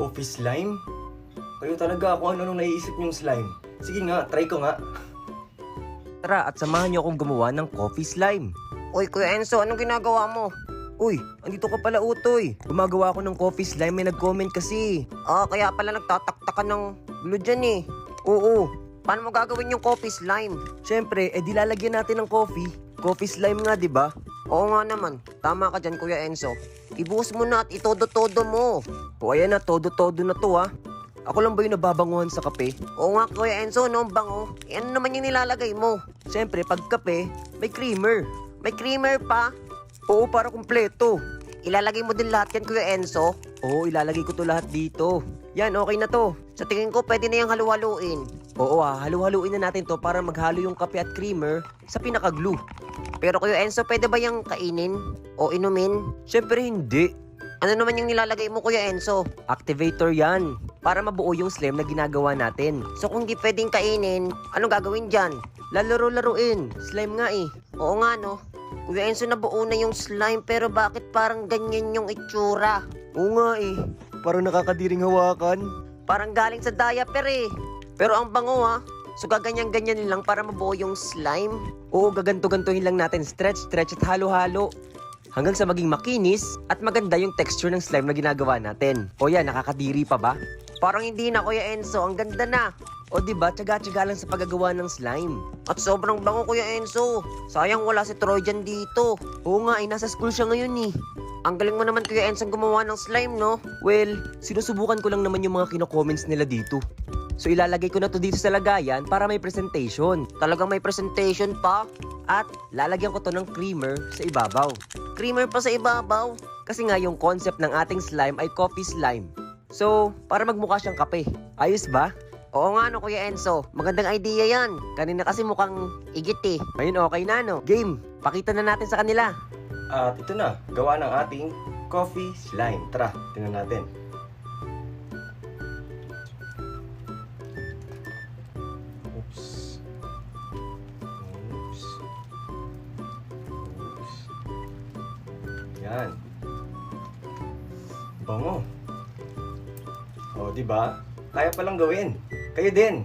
Coffee slime? Kayo talaga ako ano nung naiisip yung slime. Sige nga, try ko nga. Tara at samahan niyo akong gumawa ng coffee slime. Uy, Kuya Enzo, anong ginagawa mo? Uy, andito ka pala utoy. Gumagawa ako ng coffee slime, may nag-comment kasi. Ah, kaya pala nagtatakta ka ng glue dyan eh. Oo, Paano mo gagawin yung coffee slime? syempre, eh di lalagyan natin ng coffee. Coffee slime nga, di ba? Oo nga naman, tama ka dyan Kuya Enzo. Ibuhos mo na at itodo-todo mo. O ayan na, todo-todo na to ha. Ako lang ba yung nababanguhan sa kape? Oo nga Kuya Enzo, no, ang bango. Eh, ano naman yung nilalagay mo? Syempre, pag kape, may creamer. May creamer pa? Oo, para kumpleto. Ilalagay mo din lahat yan Kuya Enzo? Oo, ilalagay ko to lahat dito. Yan, okay na to. Sa tingin ko, pwede na yung halu-haluin. Oo ah, halu-haluin na natin to para maghalo yung kape at creamer sa pinaka-glue. Pero Kuya Enzo, pwede ba yung kainin? O inumin? Syempre hindi. Ano naman yung nilalagay mo Kuya Enzo? Activator yan. Para mabuo yung slime na ginagawa natin. So kung di pwedeng kainin, anong gagawin dyan? Lalaro-laruin. Slime nga eh. Oo nga no. Kuya Enzo nabuo na yung slime pero bakit parang ganyan yung itsura? Oo nga eh. Parang nakakadiring hawakan. Parang galing sa diaper eh. Pero ang bango ha. So gaganyan-ganyan lang para mabuo yung slime. Oo, gaganto-gantuhin lang natin. Stretch, stretch at halo-halo. Hanggang sa maging makinis at maganda yung texture ng slime na ginagawa natin. O yan, nakakadiri pa ba? Parang hindi na Kuya Enzo, ang ganda na. O di ba, tsaga-tsaga lang sa paggagawa ng slime. At sobrang bango Kuya Enzo. Sayang wala si Troy dyan dito. Oo nga, eh, nasa school siya ngayon eh. Ang galing mo naman Kuya Enzo gumawa ng slime no? Well, sinusubukan ko lang naman yung mga kino-comments nila dito. So ilalagay ko na to dito sa lagayan para may presentation. Talagang may presentation pa. At lalagyan ko to ng creamer sa ibabaw. Creamer pa sa ibabaw. Kasi nga yung concept ng ating slime ay coffee slime. So, para magmukha siyang kape. Ayos ba? Oo nga no Kuya Enzo, magandang idea yan. Kanina kasi mukhang igit eh. Ngayon okay na no? Game, pakita na natin sa kanila. At ito na, gawa ng ating coffee slime. Tara, tingnan natin. Yan. Bango. O, di ba? Kaya palang gawin. Kayo din.